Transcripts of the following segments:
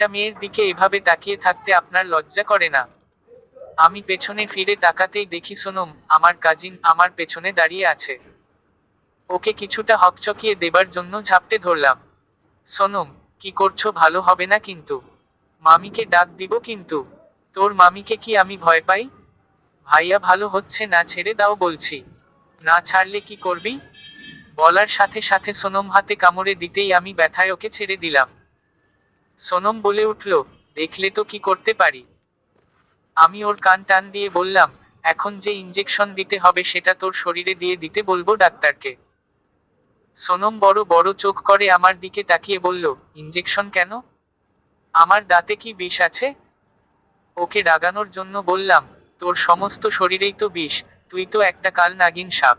একটা মেয়ের দিকে এভাবে তাকিয়ে থাকতে আপনার লজ্জা করে না? আমি পেছনে ফিরে তাকাতেই দেখি সোনম, আমার কাজিন আমার পেছনে দাঁড়িয়ে আছে। ওকে কিছুটা হকচকিয়ে দেবার জন্য ঝাপটে ধরলাম। সোনম, কি করছ, ভালো হবে না কিন্তু? মামিকে ডাক দিব কিন্তু? তোর মামিকে কি আমি ভয় পাই? ভাইয়া ভালো হচ্ছে না, ছেড়ে দাও বলছি। না ছাড়লে কি করবি? বলার সাথে সাথে সোনম হাতে কামড়ে দিতেই আমি ব্যথায় ওকে ছেড়ে দিলাম। সোনম বলে উঠল, দেখলে তো কি করতে পারি? আমি ওর কান টান দিয়ে বললাম, এখন যে ইঞ্জেকশন দিতে হবে সেটা তোর শরীরে দিয়ে দিতে বলব ডাক্তারকে। সোনম বড় বড় চোখ করে আমার দিকে তাকিয়ে বলল ইঞ্জেকশন কেন? আমার দাঁতে কি বিষ আছে? ওকে রাগানোর জন্য বললাম, তোর সমস্ত শরীরেই তো বিষ, তুই তো একটা কাল নাগিন সাপ।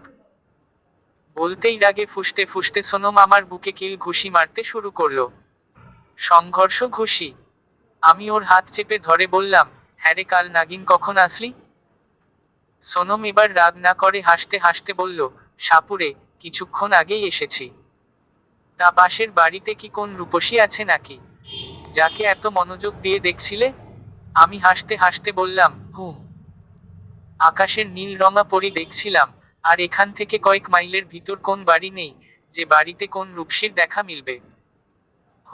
বলতেই রাগে ফুসতে ফুসতে সোনম আমার বুকে কিল ঘুষি মারতে শুরু করল। সংঘর্ষ ঘুষি। আমি ওর হাত চেপে ধরে বললাম হ্যাঁ রে কাল নাগিন, কখন আসলি? সোনম এবার রাগ না করে হাসতে হাসতে বলল, সাপুরে, কিছুক্ষণ আগেই এসেছি। তা পাশের বাড়িতে কি কোন রূপসী আছে নাকি? যাকে এত মনোযোগ দিয়ে দেখছিলে? আমি হাসতে হাসতে বললাম হুম আকাশের নীল রঙা পরি দেখছিলাম, আর এখান থেকে কয়েক মাইলের ভিতর কোন বাড়ি নেই, যে বাড়িতে কোন রূপসীর দেখা মিলবে।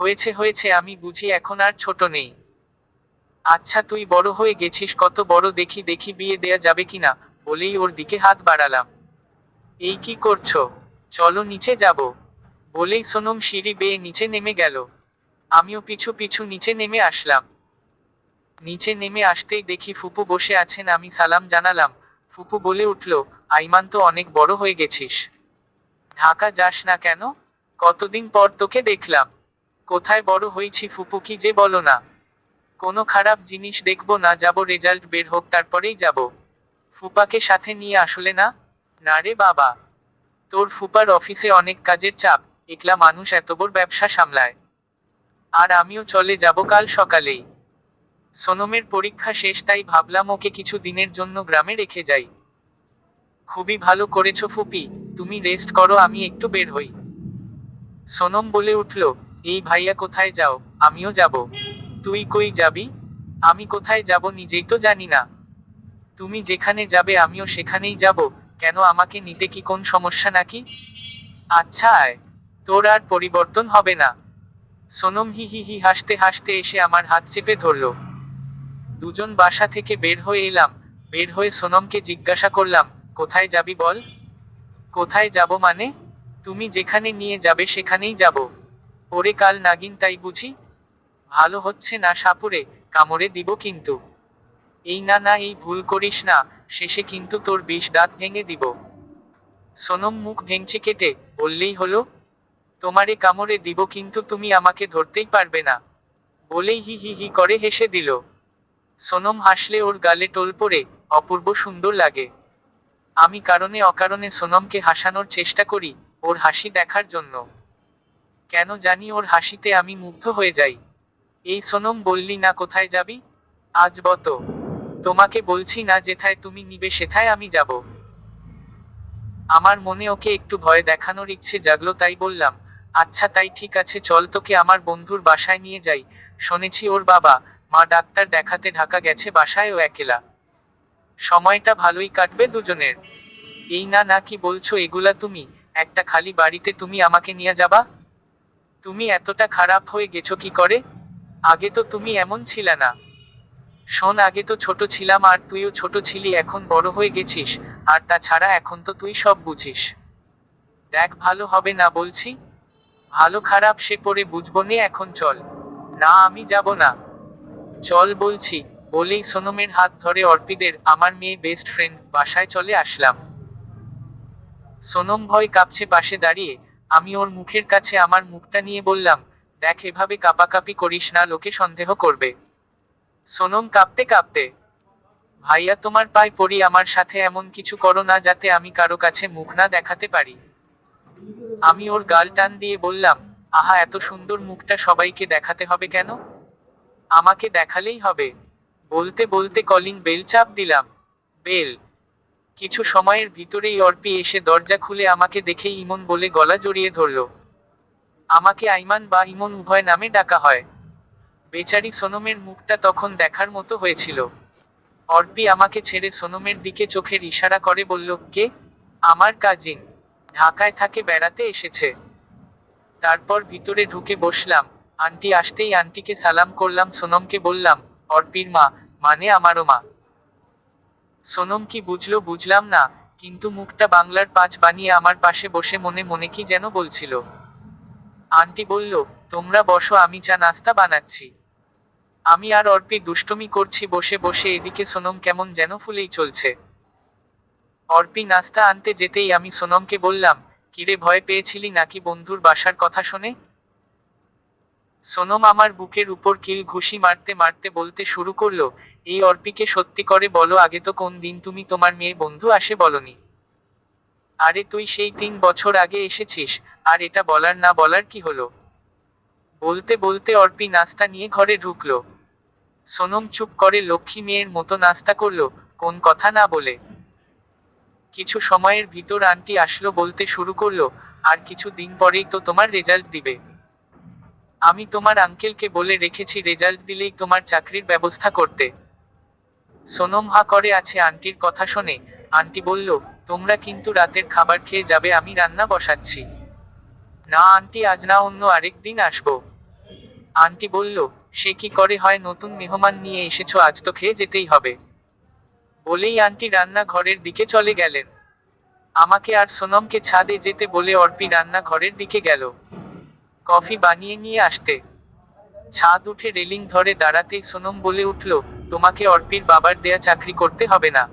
হয়েছে হয়েছে, আমি বুঝি এখন আর ছোট নেই। আচ্ছা তুই বড় হয়ে গেছিস, কত বড় দেখি দেখি বিয়ে দেয়া যাবে কিনা, বলেই ওর দিকে হাত বাড়ালাম। এই কি করছ? চলো নিচে যাব। বলেই সোনম সিঁড়ি বেয়ে নিচে নেমে গেল। আমিও পিছু পিছু নিচে নেমে আসলাম। নিচে নেমে আসতেই দেখি ফুপু বসে আছেন, আমি সালাম জানালাম। ফুপু বলে উঠল, আইমান তো অনেক বড় হয়ে গেছিস। ঢাকা যাস না কেন? কতদিন পর তোকে দেখলাম। কোথায় বড় হয়েছি ফুপু কি যে বলো না। কোনো খারাপ জিনিস দেখব না, যাব রেজাল্ট বের হোক, তারপরেই যাব। ফুপাকে সাথে নিয়ে আসলে না? না রে বাবা। তোর ফুপার অফিসে অনেক কাজের চাপ, একলা মানুষ এত বড় ব্যবসা সামলায়। আর আমিও চলে যাব কাল সকালেই। সোনমের পরীক্ষা শেষ, তাই ভাবলাম ওকে কিছু দিনের জন্য গ্রামে রেখে যাই। খুবই ভালো করেছ ফুপি, তুমি রেস্ট করো, আমি একটু বের হই। সোনম বলে উঠল এই ভাইয়া কোথায় যাও? আমিও যাব। তুই কই যাবি? আমি কোথায় যাব নিজেই তো জানি না। তুমি যেখানে যাবে আমিও সেখানেই যাব। কেন আমাকে নিতে কি কোন সমস্যা নাকি? আচ্ছা আয়। তোর আর পরিবর্তন হবে না। সোনম হি হি হি হাসতে হাসতে এসে আমার হাত চেপে ধরলো। দুজন বাসা থেকে বের হয়ে এলাম। বের হয়ে সোনমকে জিজ্ঞাসা করলাম, কোথায় যাবি বল? কোথায় যাব মানে? তুমি যেখানে নিয়ে যাবে সেখানেই যাব। ওরে কাল নাগিন, তাই বুঝি? ভালো হচ্ছে না সাপুরে, কামড়ে দিব কিন্তু। এই না না, এই ভুল করিস না, শেষে কিন্তু তোর বিষ দাঁত ভেঙে দিব। সোনম মুখ ভেঙচি কেটে বললেই হলো, তোমারে কামড়ে দিব কিন্তু তুমি আমাকে ধরতেই পারবে না। বলেই হি হি হি করে হেসে দিল। সোনম হাসলে ওর গালে টোল পড়ে, অপূর্ব সুন্দর লাগে। আমি কারণে অকারণে সোনমকে হাসানোর চেষ্টা করি, ওর হাসি দেখার জন্য। কেন জানি ওর হাসিতে আমি মুগ্ধ হয়ে যাই। এই সোনম বললি, না, কোথায় যাবি? আজ বত। তোমাকে বলছি না যেথায় তুমি নিবে, সেথায় আমি যাব। আমার মনে ওকে একটু ভয় দেখানোর ইচ্ছে জাগলো, তাই বললাম আচ্ছা তাই ঠিক আছে, চল তোকে আমার বন্ধুর বাসায় নিয়ে যাই। শুনেছি ওর বাবা, মা ডাক্তার দেখাতে ঢাকা গেছে বাসায় ও একেলা। সময়টা ভালোই কাটবে দুজনের। এই না না, কি বলছো, এগুলা তুমি? একটা খালি বাড়িতে তুমি আমাকে নিয়ে যাবা? তুমি এতটা খারাপ হয়ে গেছো কি করে? আগে তো তুমি এমন ছিলে না। শোন, আগে তো ছোট ছিলাম আর তুইও ছোট ছিলি, এখন বড় হয়ে গেছিস। আর তাছাড়া এখন তো তুই সব বুঝিস। দেখ, ভালো হবে না বলছি? ভালো খারাপ সে পরে বুঝব নে, এখন চল। না, আমি যাব না। চল বলছি, বলেই সোনমের হাত ধরে অর্পিদের, আমার মেয়ে বেস্ট ফ্রেন্ড বাসায় চলে আসলাম। সোনম ভয় কাঁপছে পাশে দাঁড়িয়ে আমি ওর মুখের কাছে আমার মুখটা নিয়ে বললাম, দেখ, এভাবে কাপাকাপি করিস না, লোকে সন্দেহ করবে। সোনম কাঁপতে কাঁপতে, ভাইয়া, তোমার পায়ে পড়ি, আমার সাথে এমন কিছু করো না, যাতে আমি কারও কাছে মুখ না দেখাতে পারি। আমি ওর গাল টান দিয়ে বললাম, আহা, এত সুন্দর মুখটা সবাইকে দেখাতে হবে কেন? আমাকে দেখালেই হবে। বলতে বলতে কলিং বেল চাপ দিলাম। বেল? কিছু সময়ের ভিতরেই অর্পি এসে দরজা খুলে আমাকে দেখে ইমন বলে গলা জড়িয়ে ধরল। আমাকে আইমান বা ইমন উভয় নামে ডাকা হয়। বেচারি সোনমের মুখটা তখন দেখার মতো হয়েছিল। অর্পি আমাকে ছেড়ে সোনমের দিকে চোখের ইশারা করে বলল, কে? আমার কাজিন। ঢাকায় থাকে, বেড়াতে এসেছে। তারপর ভিতরে ঢুকে বসলাম। আন্টি আসতেই আন্টিকে সালাম করলাম, সোনমকে বললাম, অর্পির মা মানে আমারও মা। সোনম কি বুঝলো বুঝলাম না, কিন্তু মুখটা বাংলার পাঁচ বানিয়ে আমার পাশে বসে মনে মনে কি যেন বলছিল। আন্টি বলল, তোমরা বসো, আমি চা নাস্তা বানাচ্ছি। আমি আর অর্পি দুষ্টুমি করছি, বসে বসে এদিকে সোনম কেমন যেন ফুলেই চলছে। অর্পি, নাস্তা আনতে যেতেই আমি সোনমকে বললাম, কিরে, ভয় পেয়েছিলি নাকি বন্ধুর বাসার কথা শুনে? সোনম আমার বুকের উপর কিল ঘুষি মারতে মারতে বলতে শুরু করল, এই অর্পিকে সত্যি করে বলো, আগে তো কোন দিন তুমি তোমার মেয়ে বন্ধু আসে বলনি? আরে তুই সেই তিন বছর আগে এসেছিস, আর এটা বলার না বলার কি হলো? বলতে বলতে অর্পি নাস্তা নিয়ে ঘরে ঢুকলো। সোনম চুপ করে লক্ষ্মী মেয়ের মতো নাস্তা করল, কোন কথা না বলে? কিছু সময়ের ভিতর আন্টি আসলো বলতে শুরু করল, আর কিছু দিন পরেই তো তোমার রেজাল্ট দিবে। আমি তোমার আঙ্কেলকে বলে রেখেছি রেজাল্ট দিলেই তোমার চাকরির ব্যবস্থা করতে। সোনম হা করে আছে আন্টির কথা শুনে। আন্টি বলল, তোমরা কিন্তু রাতের খাবার খেয়ে যাবে, আমি রান্না বসাচ্ছি। না আন্টি, আজ না অন্য আরেক দিন আসব। আন্টি বলল, সে কি করে হয়, নতুন মেহমান নিয়ে এসেছ, আজ তো খেয়ে যেতেই হবে। বলেই আন্টি রান্না ঘরের দিকে চলে গেলেন। আমাকে আর সোনমকে ছাদে যেতে বলে অর্পি রান্না ঘরের দিকে গেল। কফি বানিয়ে নিয়ে আসতে। ছাদ উঠে রেলিং ধরে দাঁড়াতেই সোনম বলে উঠল, তোমাকে অর্পির বাবার দেয়া চাকরি করতে হবে না।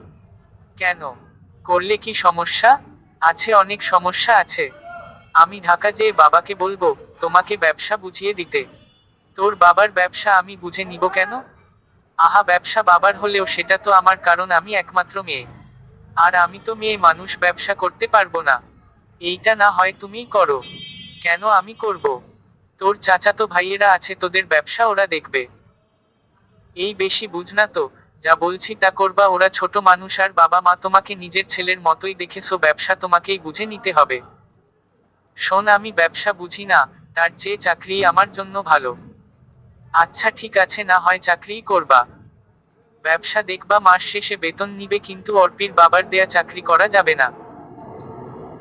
কেন? করলে কি সমস্যা? আছে, অনেক সমস্যা আছে। আমি ঢাকা যেয়ে বাবাকে বলব, তোমাকে ব্যবসা বুঝিয়ে দিতে। তোর বাবার ব্যবসা আমি বুঝে নিব কেন? আহা, ব্যবসা বাবার হলেও সেটা তো আমার কারণ, আমি একমাত্র মেয়ে। আর আমি তো মেয়ে, মানুষ ব্যবসা করতে পারব না। এইটা না হয় তুমিই করো। কেন আমি করব? তোর চাচাতো ভাইয়েরা আছে, তোদের ব্যবসা ওরা দেখবে। এই বেশি বুঝ না তো, যা বলছি তা করবা ওরা ছোট মানুষ আর বাবা মা তোমাকে নিজের ছেলের মতোই দেখেছ, ব্যবসা তোমাকেই বুঝে নিতে হবে। শোন, আমি ব্যবসা বুঝি না, তার চেয়ে চাকরি আমার জন্য ভালো। আচ্ছা ঠিক আছে, না হয় চাকরিই করবা। ব্যবসা দেখবা, মাস শেষে বেতন নিবে, কিন্তু অর্পির বাবার দেয়া চাকরি করা যাবে না।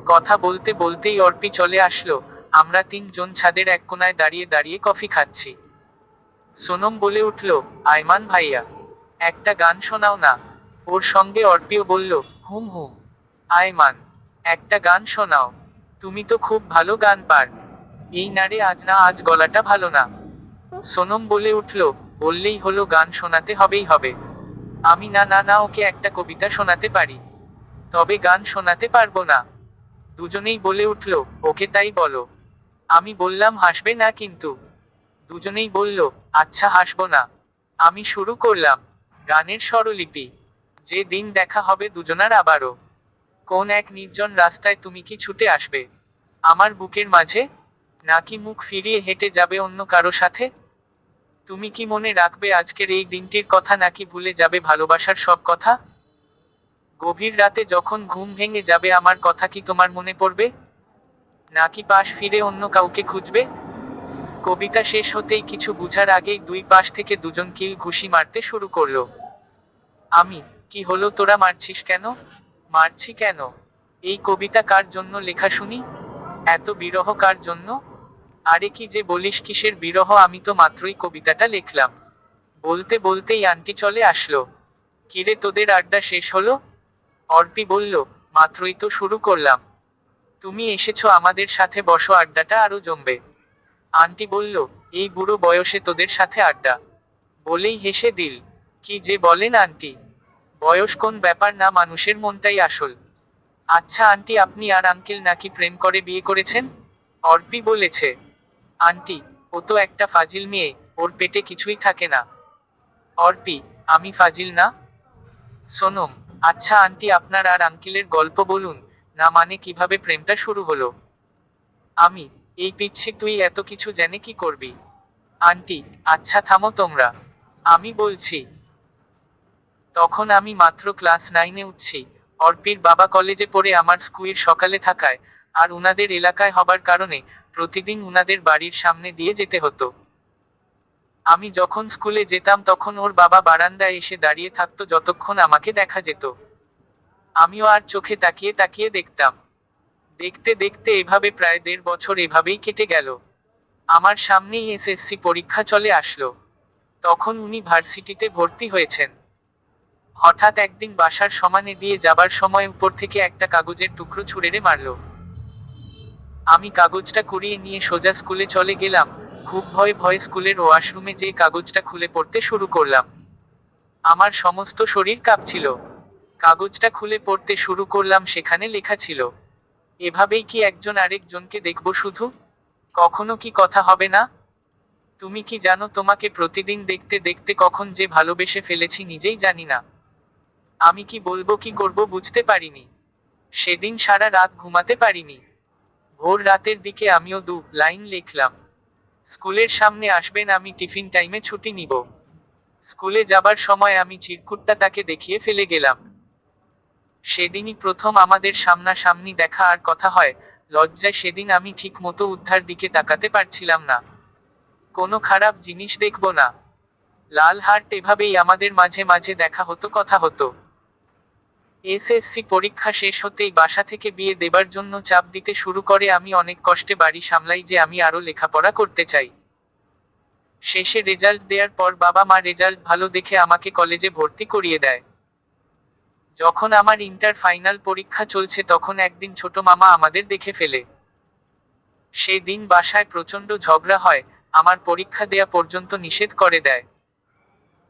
কথা বলতে বলতেই অর্পি চলে আসলো। আমরা তিনজন ছাদের এক কোনায় দাঁড়িয়ে দাঁড়িয়ে কফি খাচ্ছি। সোনম বলে উঠল, আয়মান ভাইয়া, একটা গান শোনাও না। ওর সঙ্গে অর্পিও বলল, হুম হুম। আয়মান, একটা গান শোনাও। তুমি তো খুব ভালো গান পার। এই নারে আজ না আজ গলাটা ভালো না। সোনম বলে উঠল, বললেই হলো গান শোনাতে হবেই হবে। আমি না না না ওকে একটা কবিতা শোনাতে পারি। তবে গান শোনাতে পারব না। দুজনেই বলে উঠল, ওকে তাই বলো। আমি বললাম, হাসবে না কিন্তু। দুজনেই বলল আচ্ছা হাসবো না। আমি শুরু করলাম, গানের স্বরলিপি। যে দিন দেখা হবে দুজনার আবারও। কোন এক নির্জন রাস্তায় তুমি কি ছুটে আসবে? আমার বুকের মাঝে? নাকি মুখ ফিরিয়ে হেঁটে যাবে অন্য কারও সাথে? তুমি কি মনে রাখবে আজকের এই দিনটির কথা, নাকি ভুলে যাবে ভালোবাসার সব কথা? গভীর রাতে যখন ঘুম ভেঙে যাবে, আমার কথা কি তোমার মনে পড়বে? নাকি পাশ ফিরে অন্য কাউকে খুঁজবে? কবিতা শেষ হতেই কিছু বুঝার আগেই দুই পাশ থেকে দুজন কিল ঘুষি মারতে শুরু করল। আমি, কি হলো তোরা মারছিস কেন? মারছি কেন? এই কবিতা কার জন্য লেখা শুনি? এত বিরহ কার জন্য? আরে কি যে বলিস কিসের বিরহ, আমি তো মাত্রই কবিতাটা লিখলাম। বলতে বলতেই আন্টি চলে আসলো। কিরে, তোদের আড্ডা শেষ হলো? অর্পি বলল, মাত্রই তো শুরু করলাম। তুমি এসেছ আমাদের সাথে বসো আড্ডাটা আরও জমবে। আন্টি বলল, এই বুড়ো বয়সে তোদের সাথে আড্ডা। বলেই হেসে দিল, কি যে বলেন আন্টি। বয়স কোন ব্যাপার না, মানুষের মনটাই আসল। আচ্ছা আন্টি, আপনি আর আঙ্কেল নাকি প্রেম করে বিয়ে করেছেন? অর্পি বলেছে, আন্টি, ও তো একটা ফাজিল মেয়ে, ওর পেটে কিছুই থাকে না। অর্পি, আমি ফাজিল না? সোনম আচ্ছা আন্টি, আপনার আর আঙ্কেলের গল্প বলুন। না মানে কীভাবে প্রেমটা শুরু হলো? আমি, এই পিচ্ছি, তুই এত কিছু জেনে কি করবি? আন্টি আচ্ছা থামো তোমরা। আমি বলছি। তখন আমি মাত্র ক্লাস নাইনে উঠছি। অর্পির বাবা কলেজে পড়ে আমার স্কুয়ের সকালে থাকায় আর উনাদের এলাকায় হবার কারণে প্রতিদিন উনাদের বাড়ির সামনে দিয়ে যেতে হতো। আমি যখন স্কুলে যেতাম তখন ওর বাবা বারান্দায় এসে দাঁড়িয়ে থাকতো যতক্ষণ আমাকে দেখা যেত। আমিও আর চোখে তাকিয়ে তাকিয়ে দেখতাম। দেখতে দেখতে এভাবে প্রায় দেড় বছর এভাবেই কেটে গেল। আমার সামনেই এসএসসি পরীক্ষা চলে আসলো। তখন উনি ভার্সিটিতে ভর্তি হয়েছেন। হঠাৎ একদিন বাসার সমানে দিয়ে যাবার সময় উপর থেকে একটা কাগজের টুকরো ছুঁড়ে মারল। আমি কাগজটা কুড়িয়ে নিয়ে সোজা স্কুলে চলে গেলাম। খুব ভয়ে ভয়ে স্কুলের ওয়াশরুমে যে কাগজটা খুলে পড়তে শুরু করলাম। আমার সমস্ত শরীর কাঁপছিল। কাগজটা খুলে পড়তে শুরু করলাম, সেখানে লেখা ছিল, এভাবেই কি একজন আরেকজনকে দেখব শুধু? কখনো কি কথা হবে না? তুমি কি জানো তোমাকে প্রতিদিন দেখতে দেখতে কখন যে ভালোবেসে ফেলেছি নিজেই জানি না। আমি কি বলব কি করব বুঝতে পারিনি। সেদিন সারা রাত ঘুমাতে পারিনি। ভোর রাতের দিকে আমিও দু লাইন লিখলাম, স্কুলের সামনে আসবেন, আমি টিফিন টাইমে ছুটি নিব। স্কুলে যাবার সময় আমি চিরকুটটা তাকে দেখিয়ে ফেলে গেলাম। সেদিনই প্রথম আমাদের সামনাসামনি দেখা আর কথা হয়, লজ্জায় সেদিন আমি ঠিক মতো উদ্ধার দিকে তাকাতে পারছিলাম না। কোনো খারাপ জিনিস দেখব না। লাল হার্ট এভাবেই আমাদের মাঝে মাঝে দেখা হতো, কথা হতো। এসএসসি পরীক্ষা শেষ হতেই বাসা থেকে বিয়ে দেবার জন্য চাপ দিতে শুরু করে আমি অনেক কষ্টে বাড়ি সামলাই যে আমি আরও লেখাপড়া করতে চাই। শেষে রেজাল্ট দেওয়ার পর বাবা মা রেজাল্ট ভালো দেখে আমাকে কলেজে ভর্তি করিয়ে দেয়। যখন আমার ইন্টার ফাইনাল পরীক্ষা চলছে, তখন একদিন ছোট মামা আমাদের দেখে ফেলে। সেই দিন বাসায় প্রচণ্ড ঝগড়া হয়, আমার পরীক্ষা দেয়া পর্যন্ত নিষেধ করে দেয়।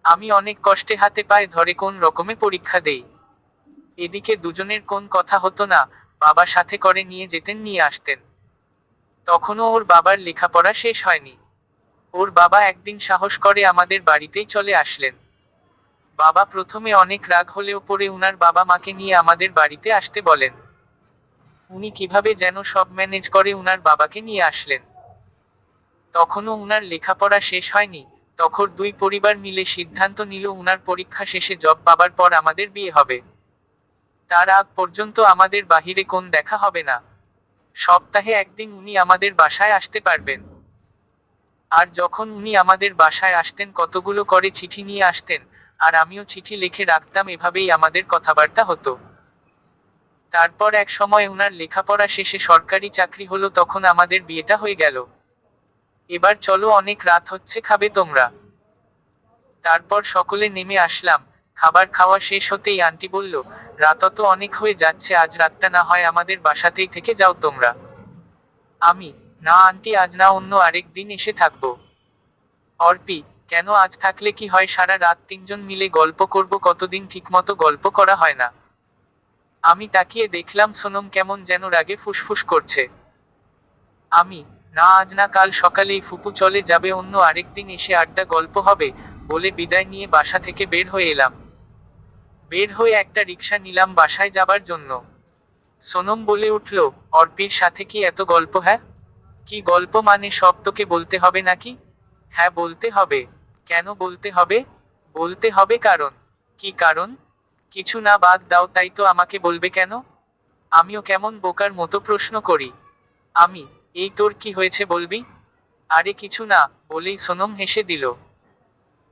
আমি অনেক কষ্টে হাতে পায়ে ধরে কোন রকমে পরীক্ষা দেই। এদিকে দুজনের কোন কথা হতো না, বাবা সাথে করে নিয়ে যেতেন, নিয়ে আসতেন। তখনও ওর বাবার লেখাপড়া শেষ হয়নি। ওর বাবা একদিন সাহস করে আমাদের বাড়িতেই চলে আসলেন। বাবা প্রথমে অনেক রাগ হলেও পরে উনার বাবা মাকে নিয়ে আমাদের বাড়িতে আসতে বলেন। উনি কীভাবে যেন সব ম্যানেজ করে উনার বাবাকে নিয়ে আসলেন। তখনও উনার লেখাপড়া শেষ হয়নি। তখন দুই পরিবার মিলে সিদ্ধান্ত নিল উনার পরীক্ষা শেষে জব পাবার পর আমাদের বিয়ে হবে। তার আগ পর্যন্ত আমাদের বাহিরে কোন দেখা হবে না। সপ্তাহে একদিন উনি আমাদের বাসায় আসতে পারবেন। আর যখন উনি আমাদের বাসায় আসতেন কতগুলো করে চিঠি নিয়ে আসতেন আর আমিও চিঠি লিখে রাখতাম, এভাবেই আমাদের কথাবার্তা হতো। তারপর এক সময় উনার লেখাপড়া শেষে সরকারি চাকরি হলো, তখন আমাদের বিয়েটা হয়ে গেল। এবার চলো, অনেক রাত হচ্ছে, খাবে তোমরা। তারপর সকলে নেমে আসলাম। খাবার খাওয়া শেষ হতেই আন্টি বলল, রাত তো অনেক হয়ে যাচ্ছে, আজ রাতটা না হয় আমাদের বাসাতেই থেকে যাও তোমরা। আমি, না আন্টি, আজ না অন্য আরেক দিন এসে থাকব। অর্পি কেন আজ থাকলে কি হয়? সারা রাত তিনজন মিলে গল্প করব, কতদিন ঠিকমতো গল্প করা হয় না। আমি তাকিয়ে দেখলাম সোনম কেমন যেন রাগে ফুসফুস করছে। আমি, না আজ না কাল সকালেই ফুপু চলে যাবে, অন্য আরেকদিন এসে আড্ডা গল্প হবে বলে বিদায় নিয়ে বাসা থেকে বের হয়ে এলাম। বের হয়ে একটা রিক্সা নিলাম বাসায় যাবার জন্য। সোনম বলে উঠল, অর্পির সাথে কি এত গল্প হ্যাঁ? কি গল্প মানে সব তোকে বলতে হবে নাকি? হ্যাঁ বলতে হবে। কেন বলতে হবে? বলতে হবে কারণ। কি কারণ? কিছু না বাদ দাও, তাই তো আমাকে বলবে কেন? আমিও কেমন বোকার মতো প্রশ্ন করি। আমি, এই তোর কি হয়েছে বলবি? আরে কিছু না, বলেই সোনম হেসে দিল।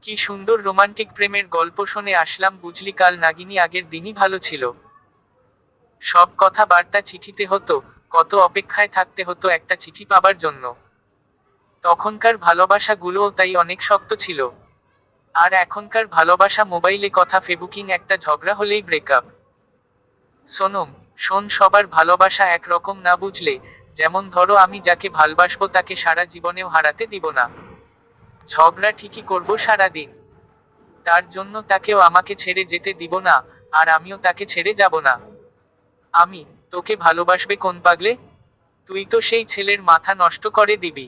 কি সুন্দর রোমান্টিক প্রেমের গল্প শুনে আসলাম, বুঝলি কাল নাগিনী আগের দিনই ভালো ছিল। সব কথা বার্তা চিঠিতে হতো, কত অপেক্ষায় থাকতে হতো একটা চিঠি পাবার জন্য। তখনকার ভালোবাসাগুলোও তাই অনেক শক্ত ছিল। আর এখনকার ভালোবাসা মোবাইলে কথা ফেবুকিং একটা ঝগড়া হলেই ব্রেকআপ সোনম, শোন সবার ভালোবাসা একরকম না বুঝলে, যেমন ধরো আমি যাকে ভালবাসবো তাকে সারা জীবনেও হারাতে দিব না। ঝগড়া ঠিকই করব সারা দিন তার জন্য তাকেও আমাকে ছেড়ে যেতে দিব না, আর আমিও তাকে ছেড়ে যাব না। আমি, তোকে ভালোবাসবে কোন পাগলে? তুই তো সেই ছেলের মাথা নষ্ট করে দিবি।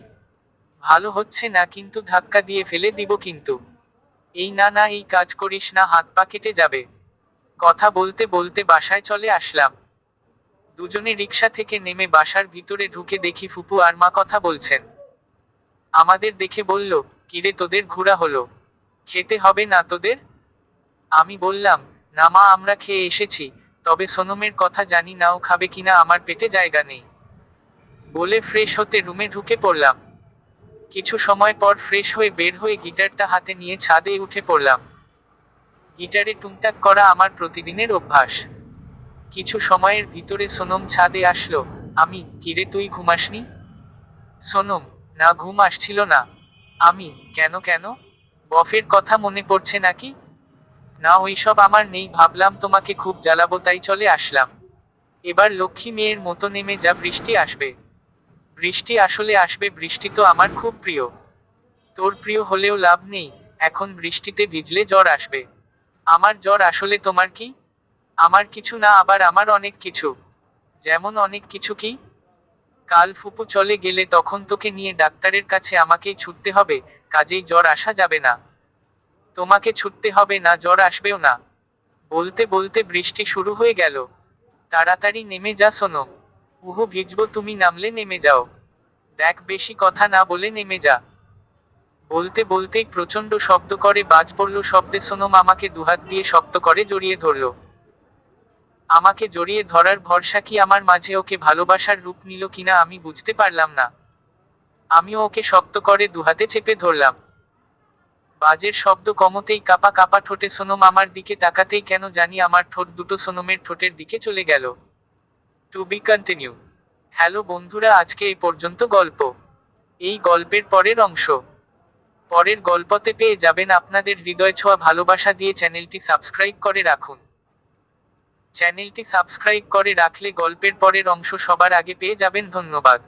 ভালো হচ্ছে না, কিন্তু ধাক্কা দিয়ে ফেলে দিব কিন্তু। এই না না, এই কাজ করিস না, হাত পা কেটে যাবে। কথা বলতে বলতে বাসায় চলে আসলাম। দুজনে রিক্সা থেকে নেমে বাসার ভিতরে ঢুকে দেখি ফুপু আর মা কথা বলছেন। আমাদের দেখে বলল, কিরে, তোদের ঘোরা হলো। খেতে হবে না তোদের? আমি বললাম, না মা, আমরা খেয়ে এসেছি, তবে সোনমের কথা জানি নাও খাবে কিনা, আমার পেটে জায়গা নেই। বলে ফ্রেশ হতে রুমে ঢুকে পড়লাম। কিছু সময় পর ফ্রেশ হয়ে বের হয়ে গিটারটা হাতে নিয়ে ছাদে উঠে পড়লাম। গিটারে টুংটাক করা আমার প্রতিদিনের অভ্যাস। কিছু সময়ের ভিতরে সোনম ছাদে আসলো। আমি কিরে তুই ঘুমাসনি? সোনম, না ঘুম আসছিল না। আমি, কেন কেন? বফের কথা মনে পড়ছে নাকি? না, ওইসব আমার নেই, ভাবলাম তোমাকে খুব জ্বালাবো, তাই চলে আসলাম। এবার লক্ষ্মী মেয়ের মতো নেমে যা বৃষ্টি আসবে। বৃষ্টি আসলে আসবে, বৃষ্টি তো আমার খুব প্রিয়। তোর প্রিয় হলেও লাভ নেই, এখন বৃষ্টিতে ভিজলে জ্বর আসবে। আমার জ্বর আসলে তোমার কি? আমার কিছু না, আবার আমার অনেক কিছু। যেমন অনেক কিছু কি? কাল ফুপু চলে গেলে তখন তোকে নিয়ে ডাক্তারের কাছে আমাকেই ছুটতে হবে, কাজেই জ্বর আসা যাবে না। তোমাকে ছুটতে হবে না, জ্বর আসবেও না। বলতে বলতে বৃষ্টি শুরু হয়ে গেল। তাড়াতাড়ি নেমে যা সোনম উহু ভিজব, তুমি নামলে নেমে যাও। দেখ বেশি কথা না বলে নেমে যা। বলতে বলতেই প্রচণ্ড শব্দ করে, বাজ পড়ল শব্দে সোনম আমাকে দুহাত দিয়ে শক্ত করে জড়িয়ে ধরল। আমাকে জড়িয়ে ধরার ভরসা কি আমার মাঝে ওকে ভালোবাসার রূপ নিল কিনা আমি বুঝতে পারলাম না। আমিও ওকে শক্ত করে দুহাতে চেপে ধরলাম। বাজের শব্দ কমতেই কাপা কাপা ঠোঁটে সোনম আমার দিকে তাকাতেই কেন জানি আমার ঠোঁট দুটো সোনমের ঠোঁটের দিকে চলে গেল। টু বি কন্টিনিউ হ্যালো বন্ধুরা, আজকে এই পর্যন্ত গল্প। এই গল্পের পরের অংশ। পরের গল্পতে পেয়ে যাবেন আপনাদের হৃদয় ছোঁয়া ভালোবাসা দিয়ে চ্যানেলটি সাবস্ক্রাইব করে রাখুন। চ্যানেলটি সাবস্ক্রাইব করে রাখলে গল্পের পরের অংশ সবার আগে পেয়ে যাবেন ধন্যবাদ।